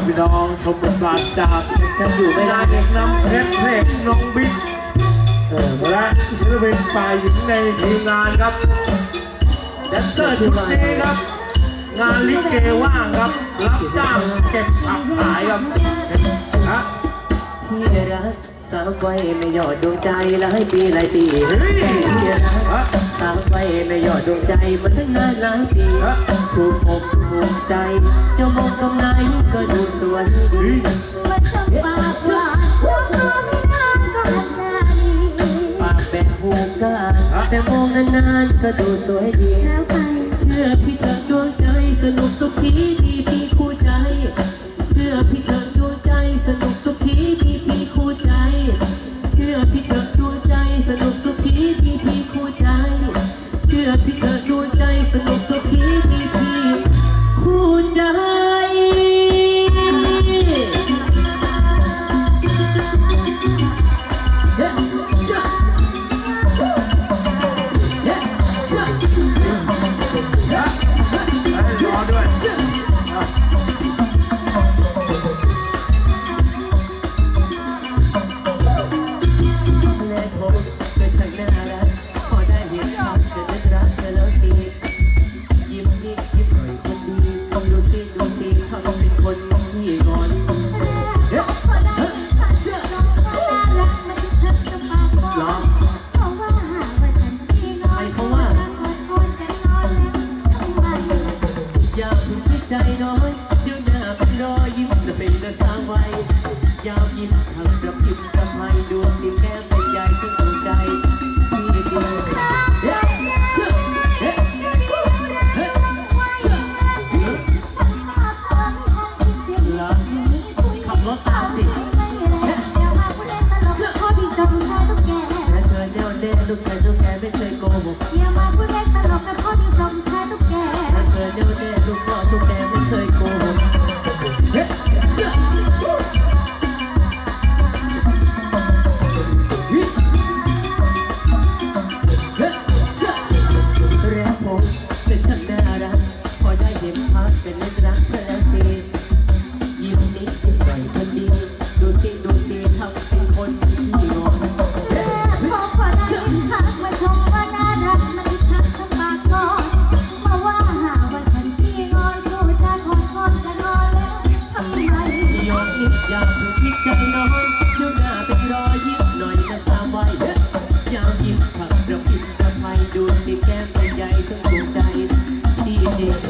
ครับพี่น้องชมบทบาทจากฉันอยู่ไม่ได้นางเอกนำเพชรเพลงน้องบิ๊กเออและศิลปินฝ่ายหญิงในทีมงานครับแดนเซอร์ชุดนี้ครับ งานลิเกว่างครับ รับจ้างเก็บผักขายครับฮะที่รักสาวไว้ไม่หยอดดวงใจหลายปีหลายปีเฮ้ยที่รักฮะสาวไว้ไม่หยอดดวงใจมันตั้งนานหลายปีฮะถูกอกถูกใจานก็ดูสวยดีแล้วค่ะ 了。าวยิ้มทำกระพริบกระไมดวงที่แก้มใหญ่จนหัวใจที่ดีเฮ้เชื่อเฮ้ยเฮ้ยเชื่อเหรอขับรถตามสิและเธอแน่วแน่ลูกชายลูกแกไม่เคยโกหกแล ภาพเป็นเล่นรักเธอแล้วสิยิ้มนิดยิ้มหน่อยคนดีดูสิดูสิทำเป็นคนที่งอนยอมนิดอย่าเพิ่งคิดใจน้องดี๋ยวหน้าเป็นรอยยิ้มหน่อยนะสาวไว้ยามยิ้มขับระพิบระไพดูสิแก้มเป็นใหญ่จนดวงใจดีดีเฮ้ย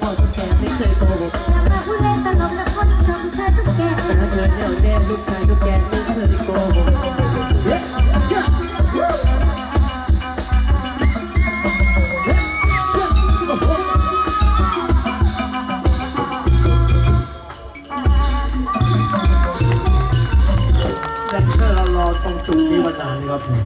วแน่ลูกพ่อทุกแกไม่เคยโกหกผู้เล่นตลกและคนชมเธอทุกแก่และเธอแน่วแน่ลูกชายลูกแกไม่เคยโกหกเฮ้ยเชื่อเฮ้ยเฮ้ยเชื่อโอ้โหแดนเซอเรารอตรงจุดนี้มานานครับ